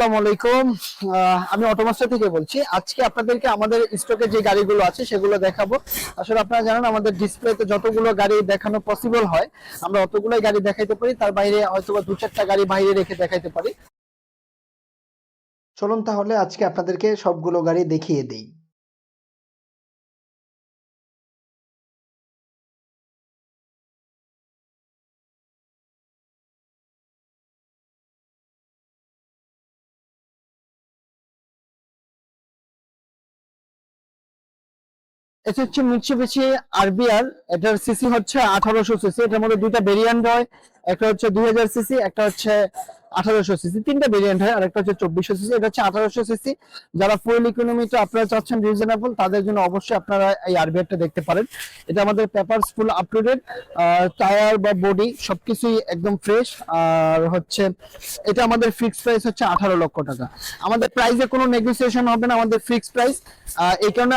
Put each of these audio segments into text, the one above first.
আসসালামু আলাইকুম। আমি অটোমাস্টার থেকে বলছি। আজকে আপনাদেরকে আমাদের স্টকে যে গাড়িগুলো আছে, সেগুলো দেখাবো। আসলে আপনারা জানেন, আমাদের ডিসপ্লেতে যতগুলো গাড়ি দেখানো পসিবল হয়, আমরা অতগুলোই গাড়ি দেখাইতে পারি। তার বাইরে হয়তো দু চারটা গাড়ি বাইরে রেখে দেখাইতে পারি। চলুন তাহলে আজকে আপনাদেরকে সবগুলো গাড়ি দেখিয়ে দেই। এটা হচ্ছে মিটসুবিশি আরবিআর এটার সিসি হচ্ছে আঠারোশো সিসি এটার মধ্যে দুইটা ভেরিয়েন্ট হয়। একটা হচ্ছে দুই হাজার সিসি একটা হচ্ছে আঠারোশো সিসি, তিনটা ভেরিয়েন্ট হয় আর একটা হচ্ছে চব্বিশশো সিসি, এটা হচ্ছে আঠারোশো সিসি। যারা ফুয়েল ইকোনমিটা আপনারা চাচ্ছেন রিজনেবল তাদের জন্য অবশ্যই আপনারা এই আরবিআরটা দেখতে পারেন। এটা আমাদের পেপার ফুল আপ টায়ার বা বডি সবকিছুই একদম ফ্রেশ আর হচ্ছে, এটা আমাদের ফিক্সড প্রাইস হচ্ছে আঠারো লক্ষ টাকা। আমাদের প্রাইসে কোনো নেগোসিয়েশন হবে না, আমাদের ফিক্সড প্রাইস এই কারণে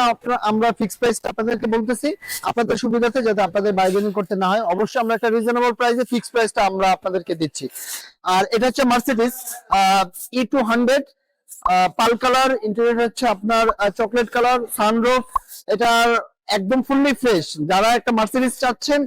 আমরা ফিক্সড প্রাইস আপনাদেরকে বলতেছি, আপনাদের সুবিধাতে যাতে আপনাদের বাইবেনিং করতে না হয়। অবশ্যই আমরা একটা রিজনেবল প্রাইসে ফিক্সড প্রাইসটা আমরা আপনাদেরকে দিচ্ছি। আর এটা হচ্ছে Mercedes E two hundred pearl colour interior হচ্ছে আপনার চকলেট কালার সানরুফ এটার একদম ফুললি ফ্রেশ যারা একটা মার্সিডিস চাচ্ছেন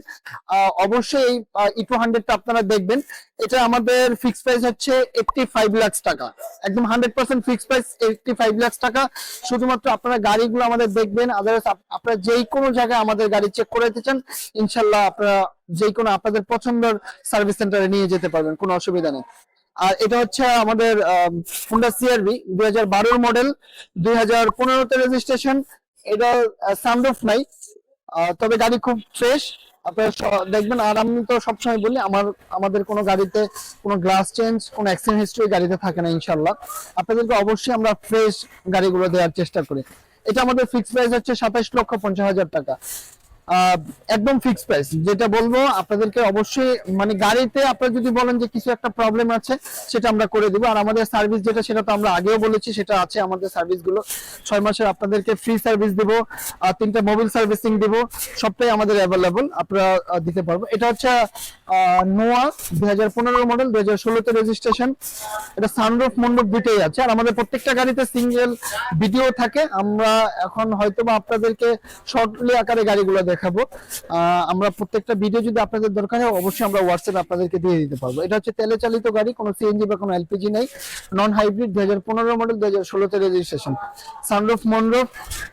অবশ্যই ই টু হান্ড্রেডটা আপনারা দেখবেন। এটা আমাদের ফিক্স প্রাইস হচ্ছে এইটটি ফাইভ লাখ টাকা। একদম hundred percent fix price eighty five lakh টাকা। শুধুমাত্র আপনারা গাড়িগুলো আমাদের দেখবেন। আদারওয়াইজ আপনারা যেই কোনো জায়গায় আমাদের গাড়ি চেক করে দিতে চান, ইনশাল্লাহ আপনারা যেই কোনো আপনাদের পছন্দের সার্ভিস সেন্টারে নিয়ে যেতে পারবেন। কোনো অসুবিধা নেই। আর এটা হচ্ছে আমাদের হুন্ডা সিআরবি দুই হাজার বারোর মডেল দুই হাজার পনেরোতে রেজিস্ট্রেশন এটা সানরুফ নাই। তবে গাড়ি খুব ফ্রেশ আপনারা দেখবেন, আর আমি তো সবসময় বলি, আমার, আমাদের কোনো গাড়িতে কোনো গ্লাস চেঞ্জ কোনো অ্যাক্সিডেন্ট হিস্ট্রি গাড়িতে থাকে না ইনশাল্লাহ আপনাদেরকে অবশ্যই আমরা ফ্রেশ গাড়িগুলো দেওয়ার চেষ্টা করি। এটা আমাদের ফিক্স প্রাইস হচ্ছে সাতাশ লক্ষ পঞ্চাশ হাজার টাকা। একদম ফিক্স প্রাইস যেটা বলব, আপনাদেরকে অবশ্যই মানে গাড়িতে আপনারা যদি বলেন যে কিছু একটা প্রবলেম আছে, সেটা আমরা করে দিব। আর আমাদের সার্ভিস যেটা, সেটা তো আমরা আগেও বলেছি, সেটা আছে আমাদের সার্ভিসগুলো ছয় মাসের আপনাদেরকে ফ্রি সার্ভিস দিব, আর তিনটা মোবাইল সার্ভিসিং দিব, সবটাই আমাদের অ্যাভেলেবল আপনারা দিতে পারব। এটা হচ্ছে নোয়া দুই হাজার পনেরো মডেল দুই হাজার ষোলোতে রেজিস্ট্রেশন এটা সানরুফ মন্ডপ দুইটাই আছে। আর আমাদের প্রত্যেকটা গাড়িতে সিঙ্গেল ভিডিও থাকে। আমরা এখন হয়তো বা আপনাদেরকে শর্টলি আকারে গাড়িগুলো দেখাবো। আমরা প্রত্যেকটা ভিডিও যদি আপনাদের দরকার হয়, অবশ্যই আমরা হোয়াটসঅ্যাপে আপনাদেরকে দিয়ে দিতে পারব। এটা হচ্ছে তেলে চালিত গাড়ি, কোনো সিএনজি বা কোনো এলপিজি নেই। নন হাইব্রিড দুই হাজার পনেরো মডেল দুই হাজার ষোলোতে registration sunroof moonroof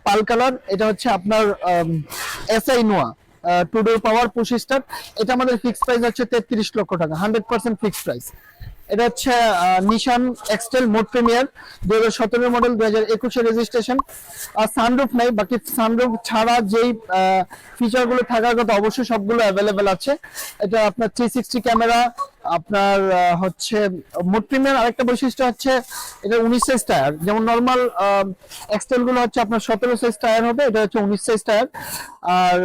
pearl colour এটা হচ্ছে আপনার SI Noah two door power push start এটা আমাদের ফিক্সড প্রাইস হচ্ছে তেত্রিশ লক্ষ টাকা হান্ড্রেড পার্সেন্ট ফিক্স প্রাইস এটা হচ্ছে নিশান এক্সটেল মোড প্রিমিয়ার দু হাজার সতেরো মডেল দুই হাজার একুশে রেজিস্ট্রেশন আর সানরুফ নাই, বাকি সানরুফ ছাড়া যেই ফিচারগুলো থাকার কথা অবশ্যই সবগুলো অ্যাভেলেবেল আছে। এটা আপনার থ্রি সিক্সটি ক্যামেরা আপনার হচ্ছে মোড প্রিমিয়ার আরেকটা বৈশিষ্ট্য হচ্ছে এটা উনিশ সাইজ টায়ার যেমন নর্মাল এক্সটেলগুলো হচ্ছে আপনার সতেরো সাইজ টায়ার হবে, এটা হচ্ছে উনিশ সাইজ টায়ার আর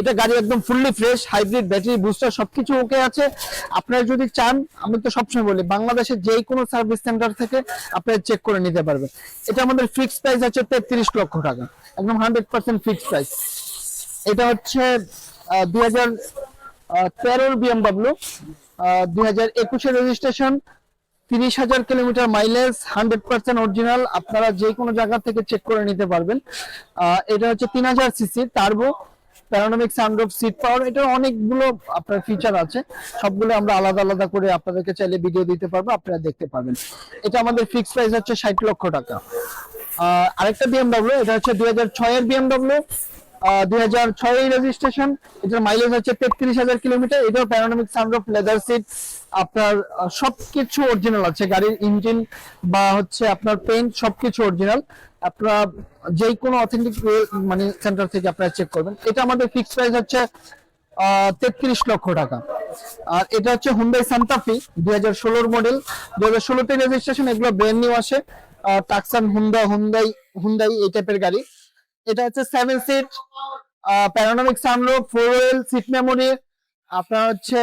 এটা গাড়ি একদম fully fresh hybrid battery booster সবকিছু ওকে আছে। আপনারা যদি চান, আমি তো সবসময় বলি, বাংলাদেশের যে কোনো সার্ভিস সেন্টার থেকে আপনারা চেক করে নিতে পারবেন। এটা আমাদের ফিক্সড প্রাইস হচ্ছে তেত্রিশ লক্ষ টাকা। একদম হান্ড্রেড পার্সেন্ট ফিক্সড প্রাইস এটা হচ্ছে দুই হাজার তেরোর বিএমডাব্লিউ দুই হাজার একুশের রেজিস্ট্রেশন তিরিশ হাজার kilometre mileage hundred percent original আপনারা যে কোনো জায়গা থেকে চেক করে নিতে পারবেন। এটা হচ্ছে তিন হাজার CC turbo panoramic sunroof seat power এটা অনেকগুলো আপনার ফিচার আছে। সবগুলো আমরা আলাদা আলাদা করে আপনাদেরকে চাইলে ভিডিও দিতে পারব, আপনারা দেখতে পাবেন এটা আমাদের ফিক্সড প্রাইস হচ্ছে ষাট লক্ষ টাকা। আরেকটা বিএমডব্লিউ এটা হচ্ছে দুই হাজার ছয়ের বিএমডব্লিউ দুই হাজার ছয় রেজিস্ট্রেশন এটার মাইলেজ হচ্ছে তেত্রিশ হাজার কিলোমিটার। এটাও প্যারানোমিক সানরুফ লেদার সিট আপনার সবকিছু অরিজিনাল আছে। গাড়ির ইঞ্জিন বা হচ্ছে আপনার পেইন্ট সবকিছু অরিজিনাল আপনারা যেই কোনো অথেন্টিক মানে সেন্টার থেকে আপনারা চেক করবেন। এটা আমাদের ফিক্স প্রাইস হচ্ছে তেত্রিশ লক্ষ টাকা। আর এটা হচ্ছে হুন্ডাই সান্তাফি দুই হাজার ষোলোর মডেল দুই হাজার ষোলোতে রেজিস্ট্রেশন এগুলো ব্র্যান্ড নিউ আসে। টাকসান হুন্ডা হুন্ডাই হুন্ডাই এই টাইপের গাড়ি। এটা হচ্ছে seven seat panoramic sunroof four wheel seat memory আপনার হচ্ছে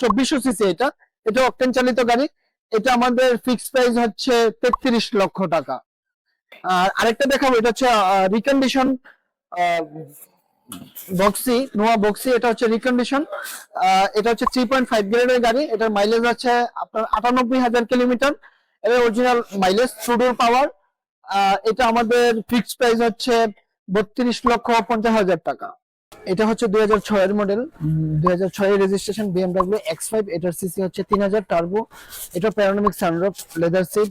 চব্বিশশো সিসি এটা। এটা অকটেন চালিত গাড়ি। এটা আমাদের ফিক্স প্রাইস হচ্ছে তেত্রিশ লক্ষ টাকা। আর আরেকটা দেখাবো, এটা হচ্ছে রিকন্ডিশন বক্সি নোয়া বক্সি এটা হচ্ছে রিকন্ডিশন এটা হচ্ছে থ্রি পয়েন্ট ফাইভ গ্রেডের গাড়ি। এটার মাইলেজ আছে আপনার আটানব্বই হাজার কিলোমিটার। এর অরিজিনাল মাইলেজ টুডোর পাওয়ার এটা আমাদের ফিক্সড প্রাইস হচ্ছে বত্রিশ লক্ষ পঞ্চাশ হাজার টাকা। এটা হচ্ছে দুই হাজার ছয়ের মডেল দুই হাজার ছয়ের রেজিস্ট্রেশন বিএমডাব্লিউ এক্স ফাইভ এটার সিসি হচ্ছে তিন হাজার টার্বো এটা প্যারানমিক সানরফ লেদার সিট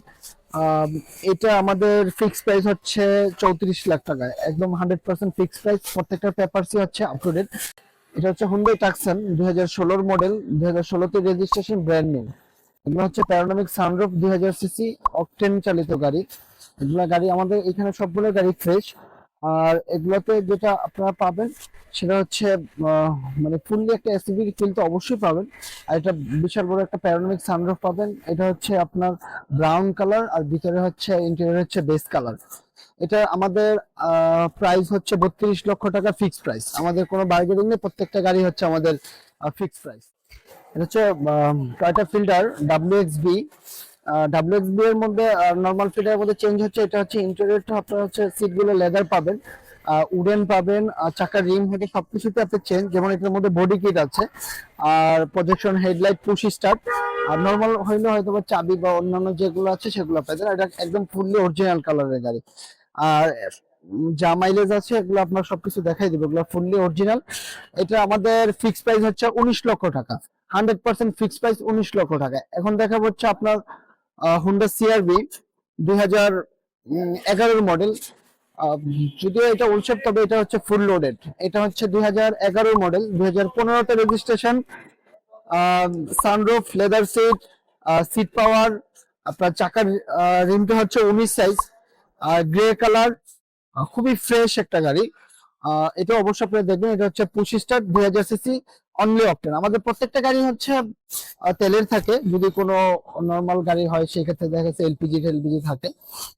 এটা আমাদের ফিক্স প্রাইস হচ্ছে চৌত্রিশ লাখ টাকা। একদম হান্ড্রেড পার্সেন্ট ফিক্স প্রাইস প্রত্যেকটা পেপারসই হচ্ছে আপ টু ডেট এটা হচ্ছে হুন্ডাই টাকসান দুই হাজার ষোলোর মডেল দুই হাজার ষোলোতে রেজিস্ট্রেশন ব্র্যান্ড নিউ এগুলো হচ্ছে প্যারানমিক সানরফ দুই হাজার সিসি অকটেন চালিত গাড়ি। এগুলা গাড়ি আমাদের এখানে সবগুলো গাড়ি ফ্রেশ আর এগুলোতে যেটা আপনারা পাবেন, সেটা হচ্ছে মানে ফুললি একটা এসইভি ফিল তো অবশ্যই পাবেন। আর এটা বিশাল বড় একটা প্যারানমিক সানরুফ পাবেন। এটা হচ্ছে আপনার ব্রাউন কালার আর ভিতরে হচ্ছে ইন্টেরিয়র হচ্ছে বেস কালার এটা আমাদের প্রাইস হচ্ছে বত্রিশ লক্ষ টাকা ফিক্স প্রাইস আমাদের কোনো বার্গেনিং নেই, প্রত্যেকটা গাড়ি হচ্ছে আমাদের ফিক্স প্রাইস এটা হচ্ছে Toyota Fielder W X B W X B এর মধ্যে নর্মাল ফিল্টারের মধ্যে চেঞ্জ হচ্ছে, এটা হচ্ছে ইন্টেরিয়রটা আপনার হচ্ছে সিটগুলো লেদার পাবেন উডেন পাবেন চাকার রিম হেডে সবকিছুতে আপনি চেঞ্জ যেমন এটার মধ্যে বডি কিট আছে, আর প্রজেকশন হেডলাইট পুশ স্টার্ট আর নর্মাল হইলে হয়তো বা চাবি বা অন্যান্য যেগুলো আছে সেগুলো পেতেন এটা একদম ফুললি অরিজিনাল কালারের গাড়ি। আর যা মাইলেজ আছে এগুলো আপনার সবকিছু দেখাই দেবো, এগুলো ফুললি অরিজিনাল এটা আমাদের ফিক্স প্রাইস হচ্ছে উনিশ লক্ষ টাকা হান্ড্রেড পার্সেন্ট ফিক্স প্রাইস উনিশ লক্ষ টাকা। এখন দেখা হচ্ছে আপনার হুন্ডা সিআরবি দুই হাজার এগারোর মডেল যদিও এটা উৎসব, তবে এটা হচ্ছে ফুল লোডেড এটা হচ্ছে দুই হাজার এগারোর মডেল দুই হাজার পনেরোতে registration sunroof leather seat seat power আপনার চাকার রিমটা হচ্ছে উনিশ সাইজ গ্রে কালার খুবই ফ্রেশ একটা গাড়ি। এটা অবশ্যই আপনারা দেখবেন, এটা হচ্ছে পঁচিশটা দুই হাজার সিসি অনলি অপটেন আমাদের প্রত্যেকটা গাড়ি হচ্ছে তেলের থাকে। যদি কোনো নর্মাল গাড়ি হয়, সেক্ষেত্রে দেখা যাচ্ছে এলপিজি এলপিজি থাকে।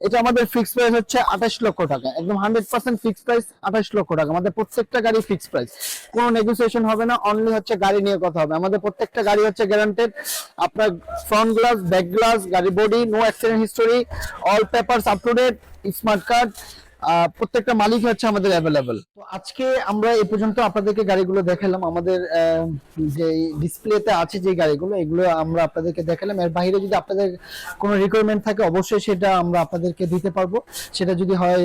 এটা আমাদের ফিক্স প্রাইস হচ্ছে আঠাশ লক্ষ টাকা। একদম হান্ড্রেড পার্সেন্ট ফিক্স প্রাইস আঠাশ লক্ষ টাকা। আমাদের প্রত্যেকটা গাড়ি ফিক্স প্রাইস কোনো নেগোসিয়েশন হবে না অনলি হচ্ছে গাড়ি নিয়ে কথা হবে। আমাদের প্রত্যেকটা গাড়ি হচ্ছে গ্যারান্টেড আপনার ফ্রন্ট গ্লাস ব্যাক গ্লাস গাড়ি body no accident history all papers up to date smart card প্রত্যেকটা মালিক হচ্ছে আমাদের অ্যাভেলেবেল তো আজকে আমরা এই পর্যন্ত আপনাদেরকে গাড়িগুলো দেখালাম। আমাদের যে ডিসপ্লেতে আছে যে গাড়িগুলো, এগুলো আমরা আপনাদেরকে দেখালাম। এর বাইরে যদি আপনাদের কোনো রিকোয়ারমেন্ট থাকে, অবশ্যই সেটা আমরা আপনাদেরকে দিতে পারব। সেটা যদি হয়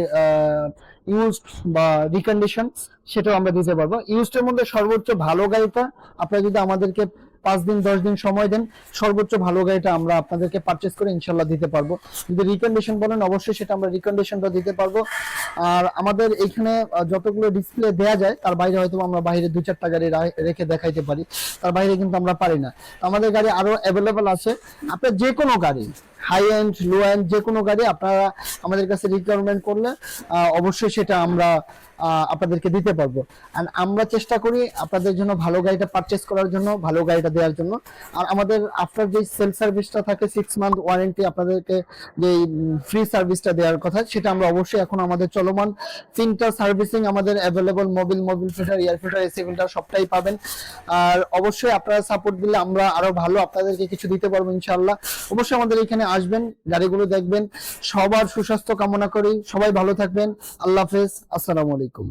ইউজড বা রিকন্ডিশন সেটাও আমরা দিতে পারব। ইউজডের মধ্যে সর্বোচ্চ ভালো গাড়িটা আপনারা যদি আমাদেরকে পাঁচ দিন, দশ দিন সময় দেন, সর্বোচ্চ ভালো গাড়িটা আমরা আপনাদেরকে পারচেস করে ইনশাল্লাহ দিতে পারব। যদি রিকন্ডিশন বলেন, অবশ্যই সেটা আমরা রিকন্ডিশনটা দিতে পারব। আর আমাদের এখানে যতগুলো ডিসপ্লে দেওয়া যায়, তার বাইরে হয়তো আমরা বাইরে দু চারটা গাড়ি রেখে দেখাইতে পারি। তার বাইরে কিন্তু আমরা পারি না। আমাদের গাড়ি আরও অ্যাভেলেবেল আছে। আপনার যে কোনো গাড়ি হাই এন্ড লো এন্ড যে কোনো গাড়ি আপনারা আমাদের কাছে রিকোয়ারমেন্ট করলে অবশ্যই সেটা আমরা আপনাদেরকে দিতে পারব। আর আমরা চেষ্টা করি আপনাদের জন্য ভালো গাড়িটা পারচেস করার জন্য, ভালো গাড়িটা দেওয়ার জন্য। আর আমাদের আফটার যে সেল সার্ভিসটা থাকে সিক্স মান্থ ওয়ারেন্টি আপনাদেরকে যে ফ্রি সার্ভিসটা দেওয়ার কথা, সেটা আমরা অবশ্যই এখন আমাদের চলমান। তিনটা সার্ভিসিং আমাদের available Mobil Mobil filter air filter AC filter সবটাই পাবেন। আর অবশ্যই আপনারা সাপোর্ট দিলে আমরা আরও ভালো আপনাদেরকে কিছু দিতে পারব, ইনশাআল্লাহ। অবশ্যই আমাদের এখানে আসবেন গাড়িগুলো দেখবেন। সবার সুস্বাস্থ্য কামনা করি। সবাই ভালো থাকবেন। আল্লাহ হাফেজ। আসসালামু আলাইকুম।